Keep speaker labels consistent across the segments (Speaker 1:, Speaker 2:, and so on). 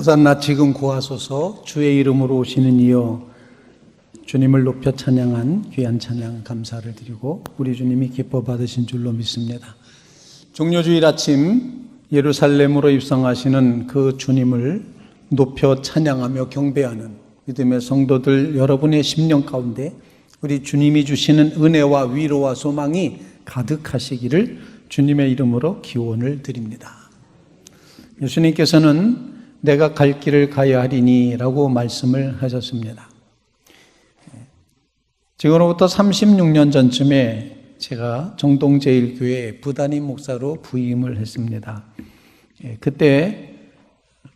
Speaker 1: 호산나 지금 구하소서 주의 이름으로 오시는 이여 주님을 높여 찬양한 귀한 찬양 감사를 드리고 우리 주님이 기뻐 받으신 줄로 믿습니다. 종료주일 아침 예루살렘으로 입성하시는 그 주님을 높여 찬양하며 경배하는 믿음의 성도들 여러분의 심령 가운데 우리 주님이 주시는 은혜와 위로와 소망이 가득하시기를 주님의 이름으로 기원을 드립니다. 예수님께서는 내가 갈 길을 가야 하리니 라고 말씀을 하셨습니다. 지금으로부터 36년 전쯤에 제가 정동제일교회 부단임 목사로 부임을 했습니다. 예, 그때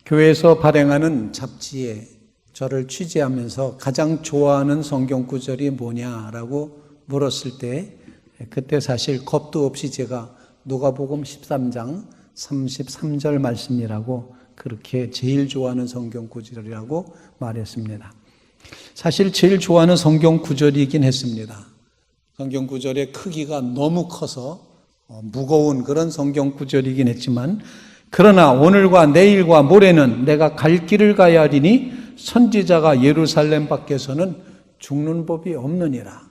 Speaker 1: 교회에서 발행하는 잡지에 저를 취재하면서 가장 좋아하는 성경 구절이 뭐냐라고 물었을 때 그때 사실 겁도 없이 제가 누가복음 13장 33절 말씀이라고 그렇게 제일 좋아하는 성경 구절이라고 말했습니다. 사실 제일 좋아하는 성경 구절이긴 했습니다. 성경 구절의 크기가 너무 커서 어, 무거운 그런 성경 구절이긴 했지만 그러나 오늘과 내일과 모레는 내가 갈 길을 가야 하리니 선지자가 예루살렘 밖에서는 죽는 법이 없느니라.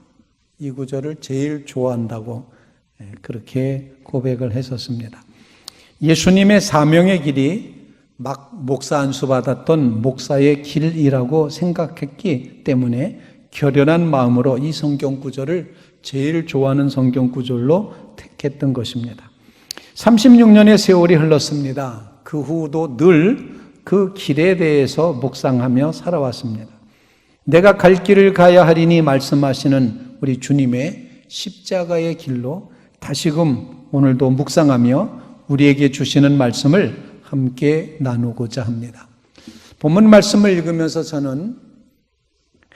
Speaker 1: 이 구절을 제일 좋아한다고 예, 그렇게 고백을 했었습니다. 예수님의 사명의 길이 막 목사 안수 받았던 목사의 길이라고 생각했기 때문에 결연한 마음으로 이 성경 구절을 제일 좋아하는 성경 구절로 택했던 것입니다. 36년의 세월이 흘렀습니다. 그 후도 늘 그 길에 대해서 묵상하며 살아왔습니다. 내가 갈 길을 가야 하리니 말씀하시는 우리 주님의 십자가의 길로 다시금 오늘도 묵상하며 우리에게 주시는 말씀을 함께 나누고자 합니다. 본문 말씀을 읽으면서 저는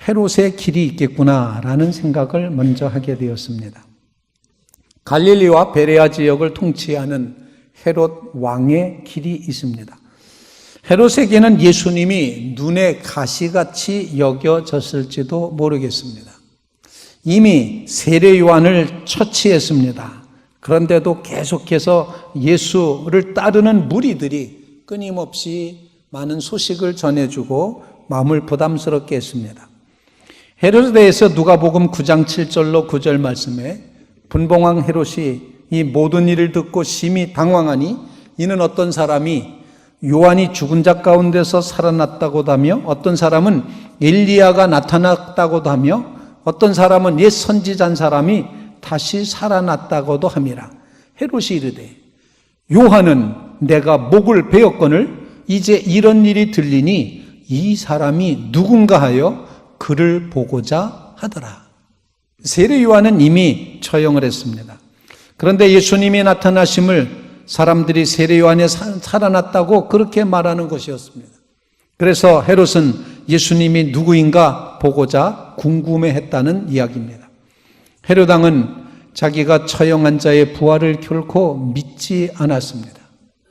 Speaker 1: 헤롯의 길이 있겠구나라는 생각을 먼저 하게 되었습니다. 갈릴리와 베레아 지역을 통치하는 헤롯 왕의 길이 있습니다. 헤롯에게는 예수님이 눈에 가시같이 여겨졌을지도 모르겠습니다. 이미 세례 요한을 처치했습니다. 그런데도 계속해서 예수를 따르는 무리들이 끊임없이 많은 소식을 전해주고 마음을 부담스럽게 했습니다. 헤롯에 대해서 누가복음 9장 7절로 9절 말씀에 분봉왕 헤롯이 이 모든 일을 듣고 심히 당황하니 이는 어떤 사람이 요한이 죽은 자 가운데서 살아났다고도 하며 어떤 사람은 엘리야가 나타났다고도 하며 어떤 사람은 옛 선지자인 사람이 다시 살아났다고도 함이라. 헤롯이 이르되 요한은 내가 목을 베었거늘 이제 이런 일이 들리니 이 사람이 누군가 하여 그를 보고자 하더라. 세례 요한은 이미 처형을 했습니다. 그런데 예수님이 나타나심을 사람들이 세례 요한에 살아났다고 그렇게 말하는 것이었습니다. 그래서 헤롯은 예수님이 누구인가 보고자 궁금해했다는 이야기입니다. 헤롯왕은 자기가 처형한 자의 부활을 결코 믿지 않았습니다.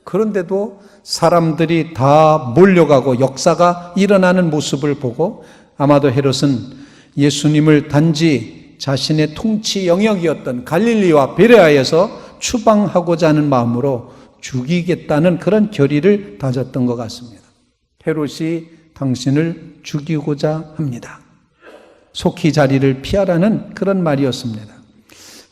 Speaker 1: 그런데도 사람들이 다 몰려가고 역사가 일어나는 모습을 보고 아마도 헤롯은 예수님을 단지 자신의 통치 영역이었던 갈릴리와 베레아에서 추방하고자 하는 마음으로 죽이겠다는 그런 결의를 다졌던 것 같습니다. 헤롯이 당신을 죽이고자 합니다. 속히 자리를 피하라는 그런 말이었습니다.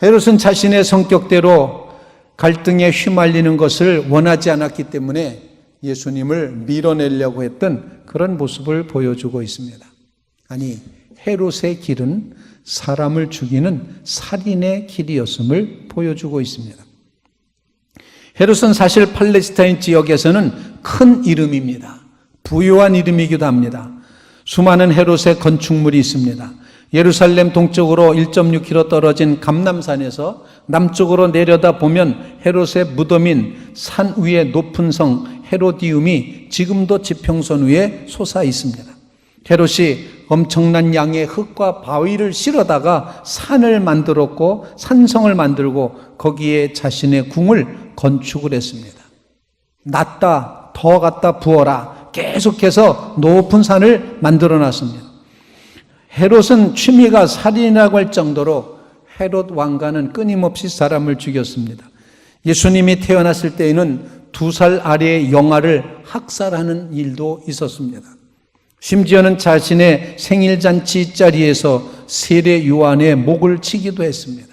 Speaker 1: 헤롯은 자신의 성격대로 갈등에 휘말리는 것을 원하지 않았기 때문에 예수님을 밀어내려고 했던 그런 모습을 보여주고 있습니다. 아니, 헤롯의 길은 사람을 죽이는 살인의 길이었음을 보여주고 있습니다. 헤롯은 사실 팔레스타인 지역에서는 큰 이름입니다. 부유한 이름이기도 합니다. 수많은 헤롯의 건축물이 있습니다. 예루살렘 동쪽으로 1.6km 떨어진 감남산에서 남쪽으로 내려다 보면 헤롯의 무덤인 산 위의 높은 성 헤로디움이 지금도 지평선 위에 솟아 있습니다. 헤롯이 엄청난 양의 흙과 바위를 실어다가 산을 만들었고 산성을 만들고 거기에 자신의 궁을 건축을 했습니다. 낮다, 더 갖다 부어라. 계속해서 높은 산을 만들어 놨습니다. 헤롯은 취미가 살인이라고 할 정도로 헤롯 왕가는 끊임없이 사람을 죽였습니다. 예수님이 태어났을 때에는 두 살 아래의 영아를 학살하는 일도 있었습니다. 심지어는 자신의 생일잔치 자리에서 세례 요한의 목을 치기도 했습니다.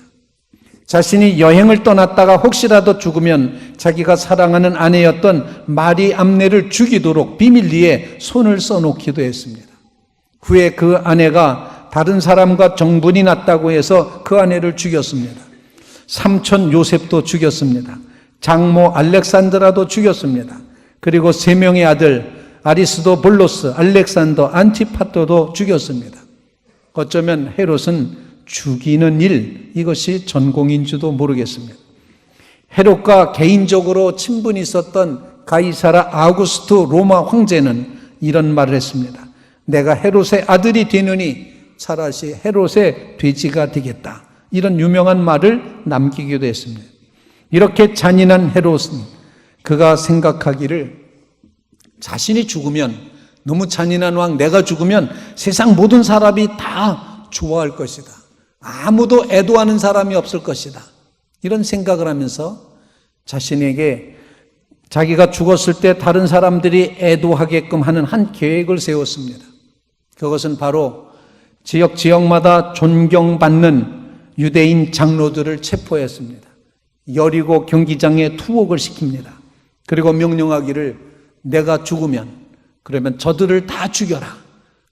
Speaker 1: 자신이 여행을 떠났다가 혹시라도 죽으면 자기가 사랑하는 아내였던 마리 암네를 죽이도록 비밀리에 손을 써놓기도 했습니다. 후에 그 아내가 다른 사람과 정분이 났다고 해서 그 아내를 죽였습니다. 삼촌 요셉도 죽였습니다. 장모 알렉산드라도 죽였습니다. 그리고 세 명의 아들 아리스도 볼로스, 알렉산더, 안티파토도 죽였습니다. 어쩌면 헤롯은 죽이는 일 이것이 전공인지도 모르겠습니다. 헤롯과 개인적으로 친분이 있었던 가이사라 아우구스트 로마 황제는 이런 말을 했습니다. 내가 헤롯의 아들이 되느니 차라리 헤롯의 돼지가 되겠다. 이런 유명한 말을 남기기도 했습니다. 이렇게 잔인한 헤롯은 그가 생각하기를 자신이 죽으면 너무 잔인한 왕 내가 죽으면 세상 모든 사람이 다 좋아할 것이다. 아무도 애도하는 사람이 없을 것이다. 이런 생각을 하면서 자신에게 자기가 죽었을 때 다른 사람들이 애도하게끔 하는 한 계획을 세웠습니다. 그것은 바로 지역 지역마다 존경받는 유대인 장로들을 체포했습니다. 여리고 경기장에 투옥을 시킵니다. 그리고 명령하기를 내가 죽으면 그러면 저들을 다 죽여라.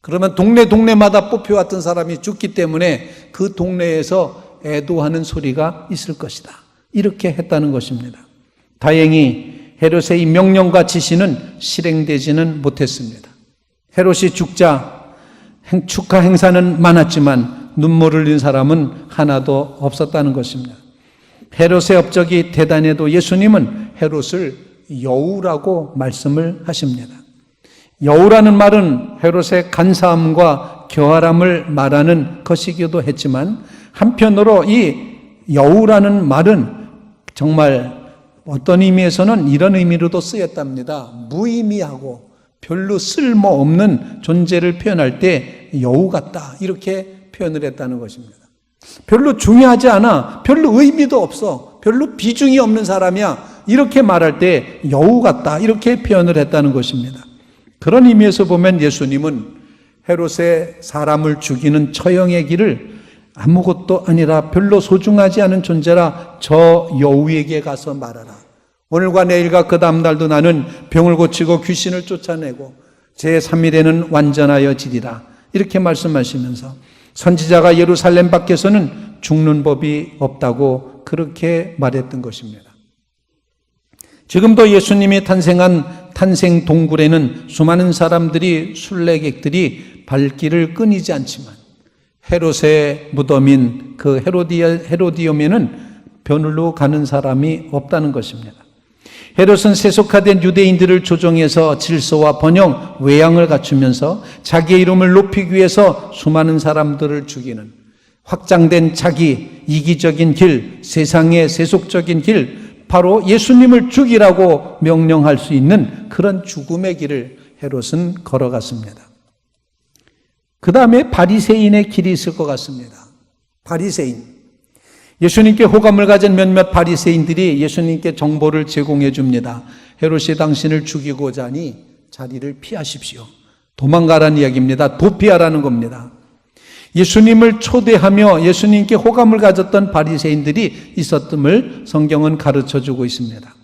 Speaker 1: 그러면 동네 동네마다 뽑혀왔던 사람이 죽기 때문에 그 동네에서 애도하는 소리가 있을 것이다. 이렇게 했다는 것입니다. 다행히 헤롯의 이 명령과 지시는 실행되지는 못했습니다. 헤롯이 죽자 행- 축하 행사는 많았지만 눈물을 흘린 사람은 하나도 없었다는 것입니다. 헤롯의 업적이 대단해도 예수님은 헤롯을 여우라고 말씀을 하십니다. 여우라는 말은 헤롯의 간사함과 교활함을 말하는 것이기도 했지만 한편으로 이 여우라는 말은 정말 어떤 의미에서는 이런 의미로도 쓰였답니다. 무의미하고 별로 쓸모없는 존재를 표현할 때 여우 같다. 이렇게 표현을 했다는 것입니다. 별로 중요하지 않아. 별로 의미도 없어. 별로 비중이 없는 사람이야. 이렇게 말할 때 여우 같다. 이렇게 표현을 했다는 것입니다. 그런 의미에서 보면 예수님은 헤롯의 사람을 죽이는 처형의 길을 아무것도 아니라 별로 소중하지 않은 존재라 저 여우에게 가서 말하라. 오늘과 내일과 그 다음날도 나는 병을 고치고 귀신을 쫓아내고 제3일에는 완전하여 지리라. 이렇게 말씀하시면서 선지자가 예루살렘 밖에서는 죽는 법이 없다고 그렇게 말했던 것입니다. 지금도 예수님이 탄생한 탄생 동굴에는 수많은 사람들이 순례객들이 발길을 끊이지 않지만 헤롯의 무덤인 그 헤로디아, 헤로디움에는 변으로 가는 사람이 없다는 것입니다. 헤롯은 세속화된 유대인들을 조종해서 질서와 번영, 외양을 갖추면서 자기의 이름을 높이기 위해서 수많은 사람들을 죽이는 확장된 자기 이기적인 길, 세상의 세속적인 길, 바로 예수님을 죽이라고 명령할 수 있는 그런 죽음의 길을 헤롯은 걸어갔습니다. 그 다음에 바리새인의 길이 있을 것 같습니다. 바리새인. 예수님께 호감을 가진 몇몇 바리새인들이 예수님께 정보를 제공해 줍니다. 헤롯이 당신을 죽이고자 하니 자리를 피하십시오. 도망가라는 이야기입니다. 도피하라는 겁니다. 예수님을 초대하며 예수님께 호감을 가졌던 바리새인들이 있었음을 성경은 가르쳐 주고 있습니다.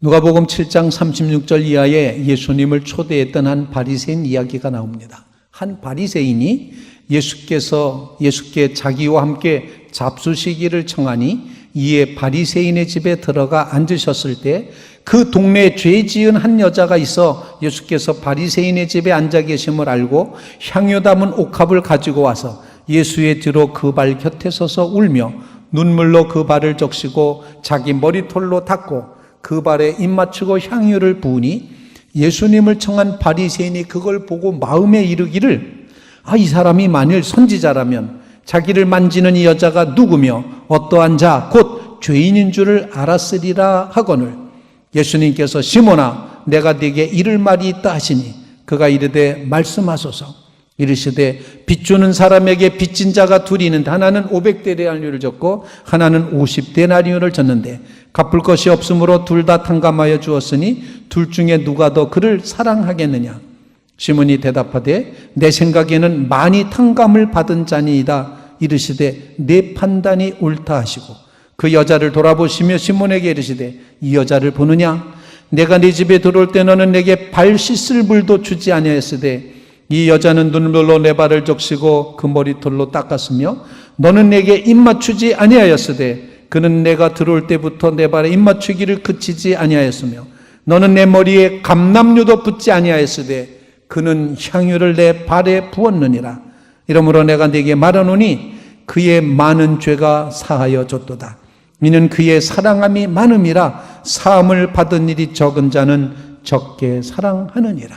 Speaker 1: 누가복음 7장 36절 이하에 예수님을 초대했던 한 바리새인 이야기가 나옵니다. 한 바리새인이 예수께서 예수께 자기와 함께 잡수시기를 청하니 이에 바리새인의 집에 들어가 앉으셨을 때 그 동네에 죄 지은 한 여자가 있어 예수께서 바리새인의 집에 앉아 계심을 알고 향유 담은 옥합을 가지고 와서 예수의 뒤로 그 발 곁에 서서 울며 눈물로 그 발을 적시고 자기 머리털로 닦고 그 발에 입 맞추고 향유를 부으니 예수님을 청한 바리새인이 그걸 보고 마음에 이르기를 아 이 사람이 만일 선지자라면 자기를 만지는 이 여자가 누구며 어떠한 자 곧 죄인인 줄을 알았으리라 하거늘 예수님께서 시몬아 내가 네게 이를 말이 있다 하시니 그가 이르되 말씀하소서. 이르시되 빚주는 사람에게 빚진 자가 둘이 있는데 하나는 500데나리온을 줬고 하나는 50데나리온을 줬는데 갚을 것이 없으므로 둘 다 탕감하여 주었으니 둘 중에 누가 더 그를 사랑하겠느냐? 시몬이 대답하되 내 생각에는 많이 탕감을 받은 자니이다. 이르시되 내 판단이 옳다 하시고 그 여자를 돌아보시며 시몬에게 이르시되 이 여자를 보느냐? 내가 네 집에 들어올 때 너는 내게 발 씻을 물도 주지 아니하였으되 이 여자는 눈물로 내 발을 적시고 그 머리털로 닦았으며 너는 내게 입 맞추지 아니하였으되 그는 내가 들어올 때부터 내 발에 입 맞추기를 그치지 아니하였으며 너는 내 머리에 감남류도 붙지 아니하였으되 그는 향유를 내 발에 부었느니라. 이러므로 내가 네게 말하노니 그의 많은 죄가 사하여 줬도다 이는 그의 사랑함이 많음이라 사함을 받은 일이 적은 자는 적게 사랑하느니라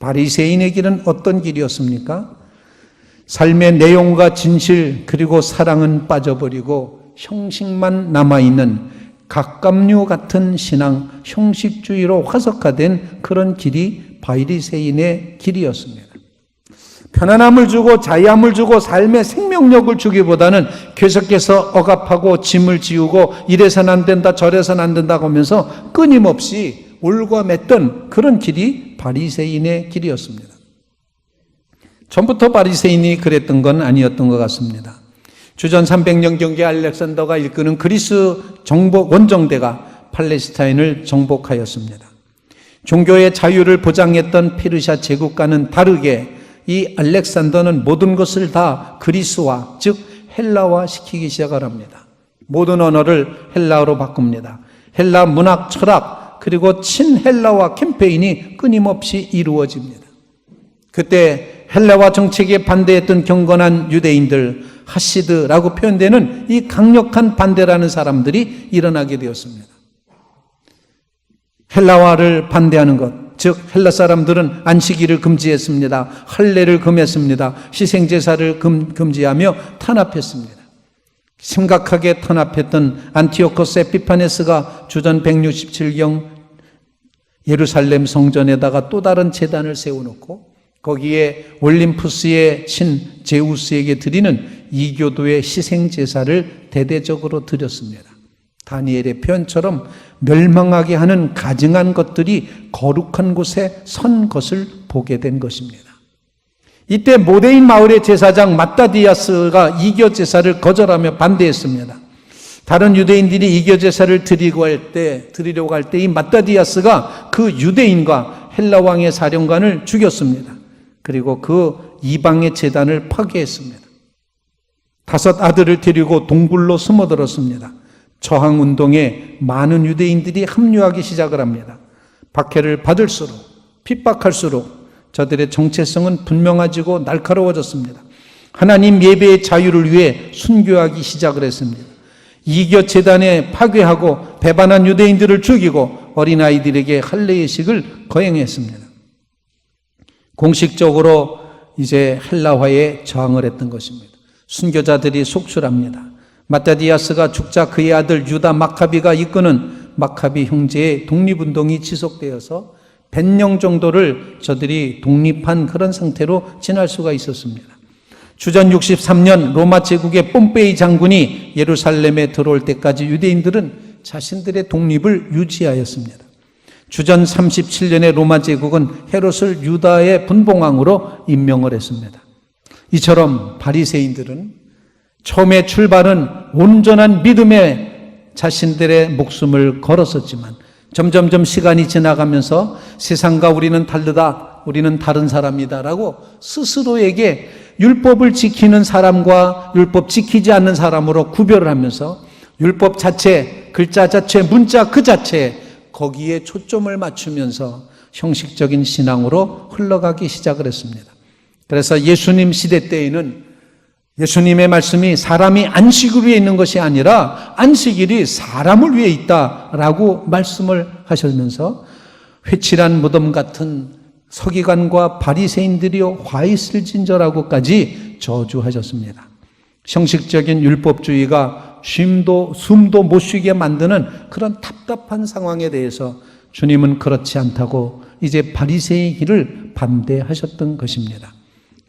Speaker 1: 바리새인의 길은 어떤 길이었습니까? 삶의 내용과 진실 그리고 사랑은 빠져버리고 형식만 남아있는 각감류 같은 신앙, 형식주의로 화석화된 그런 길이 바리새인의 길이었습니다. 편안함을 주고 자유함을 주고 삶의 생명력을 주기보다는 계속해서 억압하고 짐을 지우고 이래서는 안 된다 저래서는 안 된다고 하면서 끊임없이 올과맸던 그런 길이 바리새인의 길이었습니다. 전부터 바리새인이 그랬던 건 아니었던 것 같습니다. 주전 300년 경계 알렉산더가 이끄는 그리스 정복 원정대가 팔레스타인을 정복하였습니다. 종교의 자유를 보장했던 페르시아 제국과는 다르게 이 알렉산더는 모든 것을 다 그리스화, 즉 헬라화 시키기 시작을 합니다. 모든 언어를 헬라어로 바꿉니다. 헬라 문학, 철학, 그리고 친헬라화 캠페인이 끊임없이 이루어집니다. 그때 헬라화 정책에 반대했던 경건한 유대인들, 하시드라고 표현되는 이 강력한 반대라는 사람들이 일어나게 되었습니다. 헬라화를 반대하는 것, 즉 헬라 사람들은 안식일을 금지했습니다. 할례를 금했습니다. 희생제사를 금, 금지하며 탄압했습니다. 심각하게 탄압했던 안티오코스 에피파네스가 주전 167경 예루살렘 성전에다가 또 다른 재단을 세워놓고 거기에 올림푸스의 신 제우스에게 드리는 이교도의 희생 제사를 대대적으로 드렸습니다. 다니엘의 표현처럼 멸망하게 하는 가증한 것들이 거룩한 곳에 선 것을 보게 된 것입니다. 이때 모데인 마을의 제사장 마따디아스가 이교 제사를 거절하며 반대했습니다. 다른 유대인들이 이교 제사를 드리고 할 때, 드리려고 할 때 이 마따디아스가 그 유대인과 헬라 왕의 사령관을 죽였습니다. 그리고 그 이방의 재단을 파괴했습니다. 다섯 아들을 데리고 동굴로 숨어들었습니다. 저항 운동에 많은 유대인들이 합류하기 시작을 합니다. 박해를 받을수록 핍박할수록 저들의 정체성은 분명해지고 날카로워졌습니다. 하나님 예배의 자유를 위해 순교하기 시작을 했습니다. 이겨 재단에 파괴하고 배반한 유대인들을 죽이고 어린아이들에게 할례의식을 거행했습니다. 공식적으로 이제 헬라화에 저항을 했던 것입니다. 순교자들이 속출합니다. 마타디아스가 죽자 그의 아들 유다 마카비가 이끄는 마카비 형제의 독립운동이 지속되어서 100명 정도를 저들이 독립한 그런 상태로 지날 수가 있었습니다. 주전 63년 로마 제국의 뽐페이 장군이 예루살렘에 들어올 때까지 유대인들은 자신들의 독립을 유지하였습니다. 주전 37년에 로마 제국은 헤롯을 유다의 분봉왕으로 임명을 했습니다. 이처럼 바리새인들은 처음에 출발은 온전한 믿음에 자신들의 목숨을 걸었었지만 점점점 시간이 지나가면서 세상과 우리는 다르다, 우리는 다른 사람이다라고 스스로에게 율법을 지키는 사람과 율법 지키지 않는 사람으로 구별을 하면서 율법 자체, 글자 자체, 문자 그 자체 거기에 초점을 맞추면서 형식적인 신앙으로 흘러가기 시작을 했습니다. 그래서 예수님 시대 때에는 예수님의 말씀이 사람이 안식을 위해 있는 것이 아니라 안식일이 사람을 위해 있다라고 말씀을 하시면서 회칠한 무덤 같은 서기관과 바리새인들이여 화 있을 진저라고까지 저주하셨습니다. 형식적인 율법주의가 쉼도 숨도 못 쉬게 만드는 그런 답답한 상황에 대해서 주님은 그렇지 않다고 이제 바리새의 길을 반대하셨던 것입니다.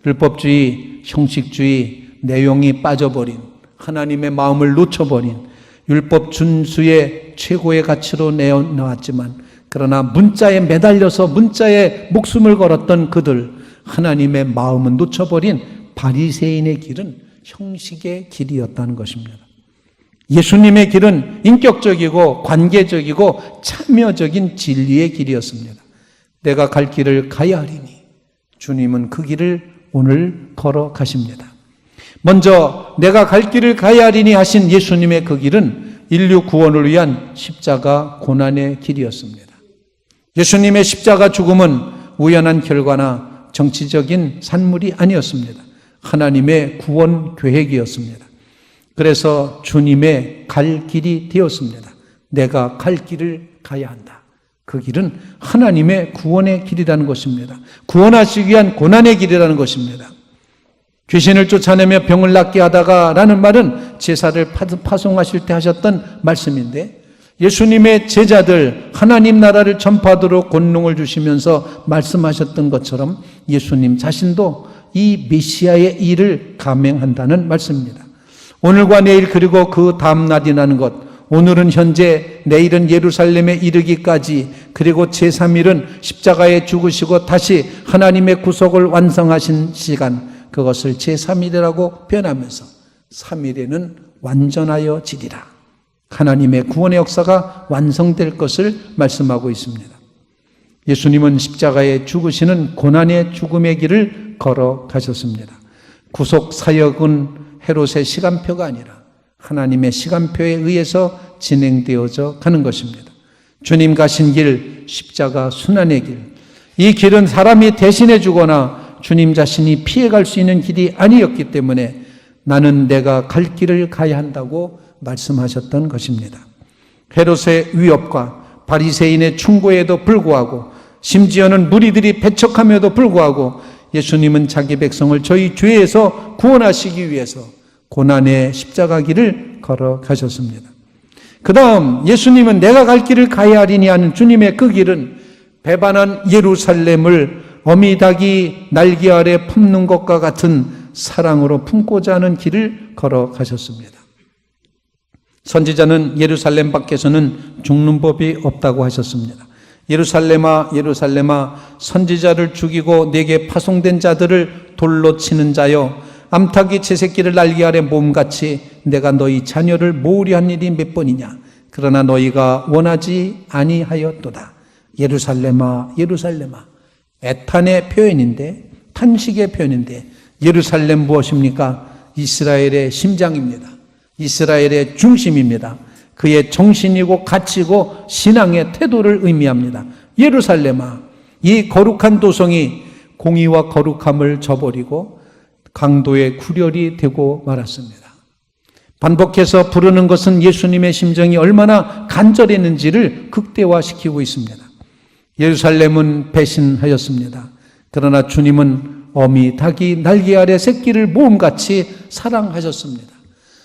Speaker 1: 율법주의, 형식주의, 내용이 빠져버린 하나님의 마음을 놓쳐버린 율법 준수의 최고의 가치로 내어 나왔지만 그러나 문자에 매달려서 문자에 목숨을 걸었던 그들 하나님의 마음은 놓쳐버린 바리새인의 길은 형식의 길이었다는 것입니다. 예수님의 길은 인격적이고 관계적이고 참여적인 진리의 길이었습니다. 내가 갈 길을 가야 하리니 주님은 그 길을 오늘 걸어 가십니다. 먼저 내가 갈 길을 가야 하리니 하신 예수님의 그 길은 인류 구원을 위한 십자가 고난의 길이었습니다. 예수님의 십자가 죽음은 우연한 결과나 정치적인 산물이 아니었습니다. 하나님의 구원 계획이었습니다. 그래서 주님의 갈 길이 되었습니다. 내가 갈 길을 가야 한다. 그 길은 하나님의 구원의 길이라는 것입니다. 구원하시기 위한 고난의 길이라는 것입니다. 귀신을 쫓아내며 병을 낫게 하다가 라는 말은 제사를 파송하실 때 하셨던 말씀인데 예수님의 제자들 하나님 나라를 전파하도록 권능을 주시면서 말씀하셨던 것처럼 예수님 자신도 이 메시아의 일을 감행한다는 말씀입니다. 오늘과 내일 그리고 그 다음 날이라는 것 오늘은 현재 내일은 예루살렘에 이르기까지 그리고 제3일은 십자가에 죽으시고 다시 하나님의 구속을 완성하신 시간 그것을 제3일이라고 표현하면서 3일에는 완전하여 지리라. 하나님의 구원의 역사가 완성될 것을 말씀하고 있습니다. 예수님은 십자가에 죽으시는 고난의 죽음의 길을 걸어 가셨습니다. 구속 사역은 헤롯의 시간표가 아니라 하나님의 시간표에 의해서 진행되어져 가는 것입니다. 주님 가신 길, 십자가 순환의 길. 이 길은 사람이 대신해 주거나 주님 자신이 피해갈 수 있는 길이 아니었기 때문에 나는 내가 갈 길을 가야 한다고 말씀하셨던 것입니다. 헤롯의 위협과 바리새인의 충고에도 불구하고 심지어는 무리들이 배척함에도 불구하고 예수님은 자기 백성을 저희 죄에서 구원하시기 위해서 고난의 십자가 길을 걸어 가셨습니다. 그 다음 예수님은 내가 갈 길을 가야 하리니 하는 주님의 그 길은 배반한 예루살렘을 어미닭이 날개 아래 품는 것과 같은 사랑으로 품고자 하는 길을 걸어 가셨습니다. 선지자는 예루살렘 밖에서는 죽는 법이 없다고 하셨습니다. 예루살렘아 예루살렘아 선지자를 죽이고 내게 파송된 자들을 돌로 치는 자여 암탉이 제 새끼를 날개 아래 몸같이 내가 너희 자녀를 모으려 한 일이 몇 번이냐 그러나 너희가 원하지 아니하였도다 예루살렘아 예루살렘아 애탄의 표현인데 탄식의 표현인데 예루살렘 무엇입니까? 이스라엘의 심장입니다. 이스라엘의 중심입니다. 그의 정신이고 가치고 신앙의 태도를 의미합니다. 예루살렘아, 이 거룩한 도성이 공의와 거룩함을 저버리고 강도의 구렬이 되고 말았습니다. 반복해서 부르는 것은 예수님의 심정이 얼마나 간절했는지를 극대화시키고 있습니다. 예루살렘은 배신하였습니다. 그러나 주님은 어미 닭이 날개 아래 새끼를 모음같이 사랑하셨습니다.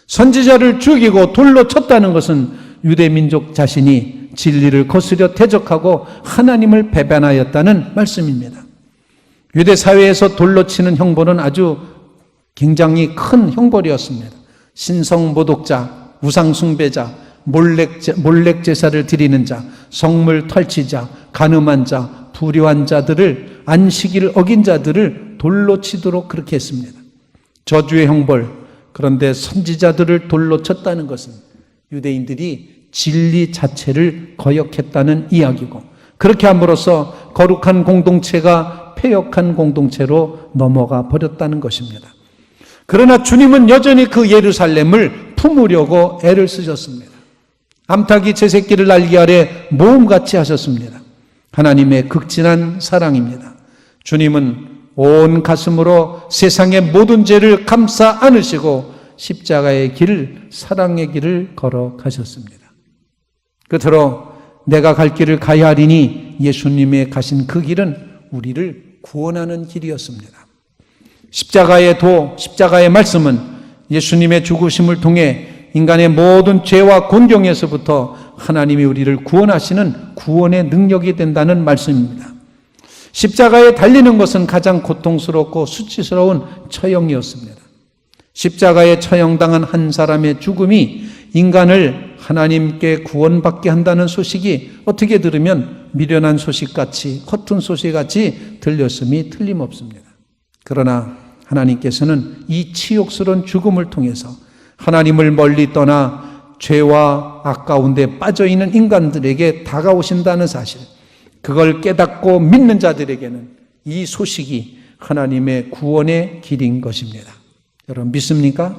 Speaker 1: 선지자를 죽이고 돌로 쳤다는 것은 유대 민족 자신이 진리를 거스려 대적하고 하나님을 배반하였다는 말씀입니다. 유대 사회에서 돌로 치는 형벌은 아주 굉장히 큰 형벌이었습니다. 신성 모독자, 우상 숭배자, 몰렉, 몰렉 제사를 드리는 자, 성물 털치자, 가늠한 자, 불효한 자들을 안식일을 어긴 자들을 돌로 치도록 그렇게 했습니다. 저주의 형벌. 그런데 선지자들을 돌로 쳤다는 것은 유대인들이 진리 자체를 거역했다는 이야기고 그렇게 함으로써 거룩한 공동체가 폐역한 공동체로 넘어가 버렸다는 것입니다. 그러나 주님은 여전히 그 예루살렘을 품으려고 애를 쓰셨습니다. 암탉이 제 새끼를 날개 아래 모험같이 하셨습니다. 하나님의 극진한 사랑입니다. 주님은 온 가슴으로 세상의 모든 죄를 감싸 안으시고 십자가의 길을 사랑의 길을 걸어 가셨습니다. 끝으로 내가 갈 길을 가야 하리니 예수님의 가신 그 길은 우리를 구원하는 길이었습니다. 십자가의 도, 십자가의 말씀은 예수님의 죽으심을 통해 인간의 모든 죄와 곤경에서부터 하나님이 우리를 구원하시는 구원의 능력이 된다는 말씀입니다. 십자가에 달리는 것은 가장 고통스럽고 수치스러운 처형이었습니다. 십자가에 처형당한 한 사람의 죽음이 인간을 하나님께 구원받게 한다는 소식이 어떻게 들으면 미련한 소식같이 허튼 소식같이 들렸음이 틀림없습니다. 그러나 하나님께서는 이 치욕스러운 죽음을 통해서 하나님을 멀리 떠나 죄와 악 가운데 빠져 있는 인간들에게 다가오신다는 사실, 그걸 깨닫고 믿는 자들에게는 이 소식이 하나님의 구원의 길인 것입니다. 여러분 믿습니까?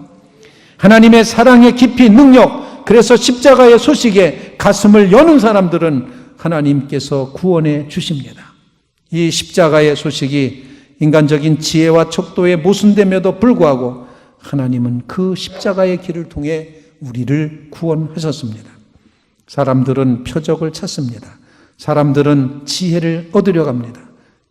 Speaker 1: 하나님의 사랑의 깊이 능력, 그래서 십자가의 소식에 가슴을 여는 사람들은 하나님께서 구원해 주십니다. 이 십자가의 소식이 인간적인 지혜와 척도에 모순됨에도 불구하고 하나님은 그 십자가의 길을 통해 우리를 구원하셨습니다. 사람들은 표적을 찾습니다. 사람들은 지혜를 얻으려 갑니다.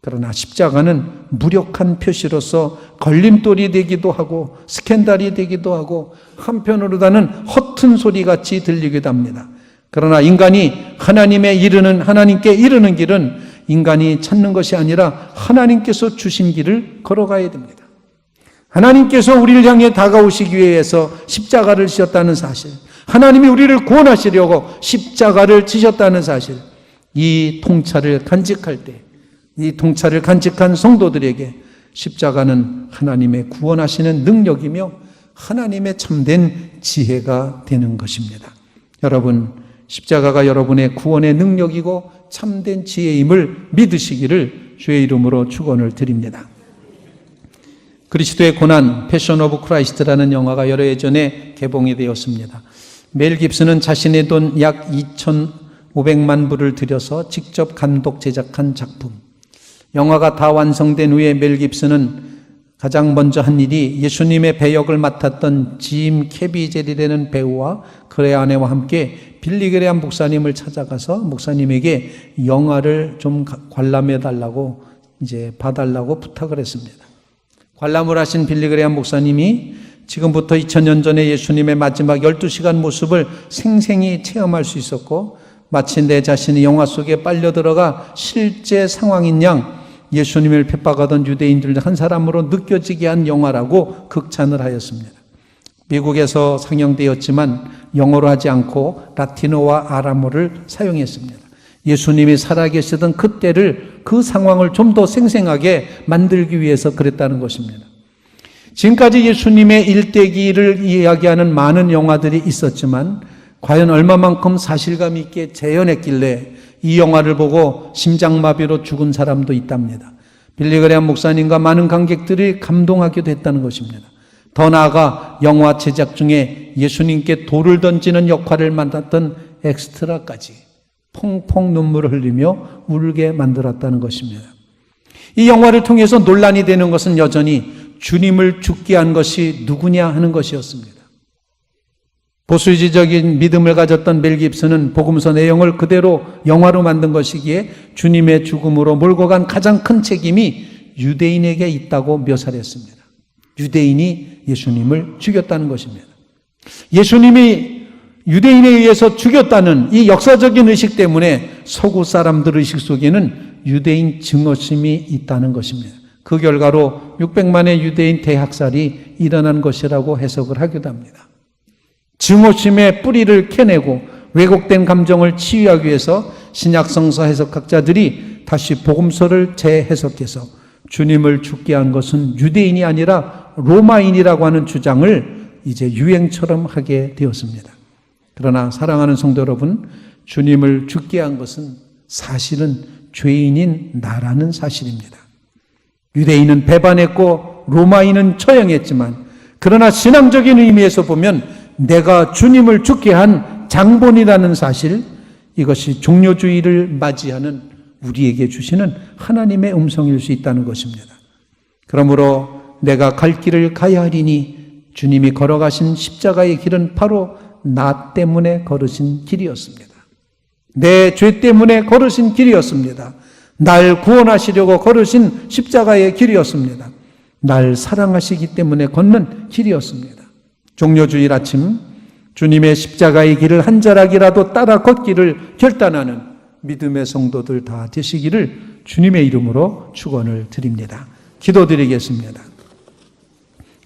Speaker 1: 그러나 십자가는 무력한 표시로서 걸림돌이 되기도 하고 스캔들이 되기도 하고 한편으로다는 허튼 소리 같이 들리기도 합니다. 그러나 인간이 하나님에 이르는 하나님께 이르는 길은 인간이 찾는 것이 아니라 하나님께서 주신 길을 걸어가야 됩니다. 하나님께서 우리를 향해 다가오시기 위해서 십자가를 지셨다는 사실, 하나님이 우리를 구원하시려고 십자가를 지셨다는 사실, 이 통찰을 간직할 때, 이 통찰을 간직한 성도들에게 십자가는 하나님의 구원하시는 능력이며 하나님의 참된 지혜가 되는 것입니다. 여러분, 십자가가 여러분의 구원의 능력이고 참된 지혜임을 믿으시기를 주의 이름으로 축원을 드립니다. 그리스도의 고난 패션 오브 크라이스트라는 영화가 여러 해 전에 개봉이 되었습니다. 멜 깁스는 자신의 돈 약 2,500만 불을 들여서 직접 감독 제작한 작품. 영화가 다 완성된 후에 멜 깁스는 가장 먼저 한 일이 예수님의 배역을 맡았던 짐 캐비젤이라는 배우와 그의 아내와 함께 빌리 그레한 목사님을 찾아가서 목사님에게 영화를 좀 관람해 달라고 이제 봐달라고 부탁을 했습니다. 관람을 하신 빌리그레한 목사님이 지금부터 2000년 전에 예수님의 마지막 12시간 모습을 생생히 체험할 수 있었고 마치 내 자신이 영화 속에 빨려 들어가 실제 상황인 양 예수님을 핍박하던 유대인들 한 사람으로 느껴지게 한 영화라고 극찬을 하였습니다. 미국에서 상영되었지만 영어로 하지 않고 라틴어와 아람어를 사용했습니다. 예수님이 살아계시던 그때를 그 상황을 좀 더 생생하게 만들기 위해서 그랬다는 것입니다. 지금까지 예수님의 일대기를 이야기하는 많은 영화들이 있었지만 과연 얼마만큼 사실감 있게 재현했길래 이 영화를 보고 심장마비로 죽은 사람도 있답니다. 빌리그레한 목사님과 많은 관객들이 감동하게 됐다는 것입니다. 더 나아가 영화 제작 중에 예수님께 돌을 던지는 역할을 맡았던 엑스트라까지 퐁퐁 눈물을 흘리며 울게 만들었다는 것입니다. 이 영화를 통해서 논란이 되는 것은 여전히 주님을 죽게 한 것이 누구냐 하는 것이었습니다. 보수지적인 믿음을 가졌던 멜 깁스는 복음서 내용을 그대로 영화로 만든 것이기에 주님의 죽음으로 몰고 간 가장 큰 책임이 유대인에게 있다고 묘사를 했습니다. 유대인이 예수님을 죽였다는 것입니다. 예수님이 유대인에 의해서 죽였다는 이 역사적인 의식 때문에 서구 사람들 의식 속에는 유대인 증오심이 있다는 것입니다. 그 결과로 600만의 유대인 대학살이 일어난 것이라고 해석을 하기도 합니다. 증오심의 뿌리를 캐내고 왜곡된 감정을 치유하기 위해서 신약성서 해석학자들이 다시 복음서를 재해석해서 주님을 죽게 한 것은 유대인이 아니라 로마인이라고 하는 주장을 이제 유행처럼 하게 되었습니다. 그러나 사랑하는 성도 여러분, 주님을 죽게 한 것은 사실은 죄인인 나라는 사실입니다. 유대인은 배반했고 로마인은 처형했지만 그러나 신앙적인 의미에서 보면 내가 주님을 죽게 한 장본이라는 사실 이것이 종료주의를 맞이하는 우리에게 주시는 하나님의 음성일 수 있다는 것입니다. 그러므로 내가 갈 길을 가야 하리니 주님이 걸어가신 십자가의 길은 바로 나 때문에 걸으신 길이었습니다. 내 죄 때문에 걸으신 길이었습니다. 날 구원하시려고 걸으신 십자가의 길이었습니다. 날 사랑하시기 때문에 걷는 길이었습니다. 종료주일 아침 주님의 십자가의 길을 한 자락이라도 따라 걷기를 결단하는 믿음의 성도들 다 되시기를 주님의 이름으로 축원을 드립니다. 기도드리겠습니다.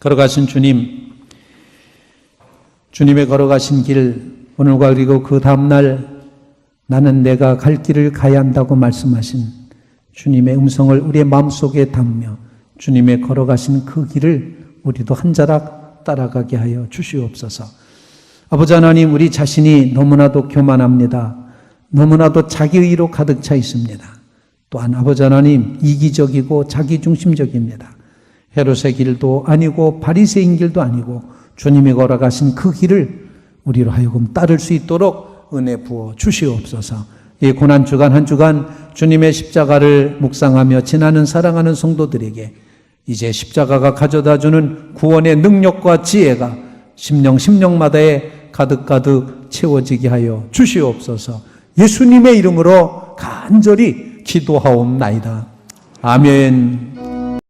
Speaker 1: 걸어가신 주님, 주님의 걸어가신 길, 오늘과 그리고 그 다음날 나는 내가 갈 길을 가야 한다고 말씀하신 주님의 음성을 우리의 마음속에 담며 주님의 걸어가신 그 길을 우리도 한 자락 따라가게 하여 주시옵소서. 아버지 하나님, 우리 자신이 너무나도 교만합니다. 너무나도 자기의로 가득 차 있습니다. 또한 아버지 하나님, 이기적이고 자기중심적입니다. 헤롯의 길도 아니고 바리새인 길도 아니고 주님이 걸어가신 그 길을 우리로 하여금 따를 수 있도록 은혜 부어 주시옵소서. 이 고난 주간 한 주간 주님의 십자가를 묵상하며 지나는 사랑하는 성도들에게 이제 십자가가 가져다 주는 구원의 능력과 지혜가 심령 심령마다에 가득가득 채워지게 하여 주시옵소서. 예수님의 이름으로 간절히 기도하옵나이다. 아멘.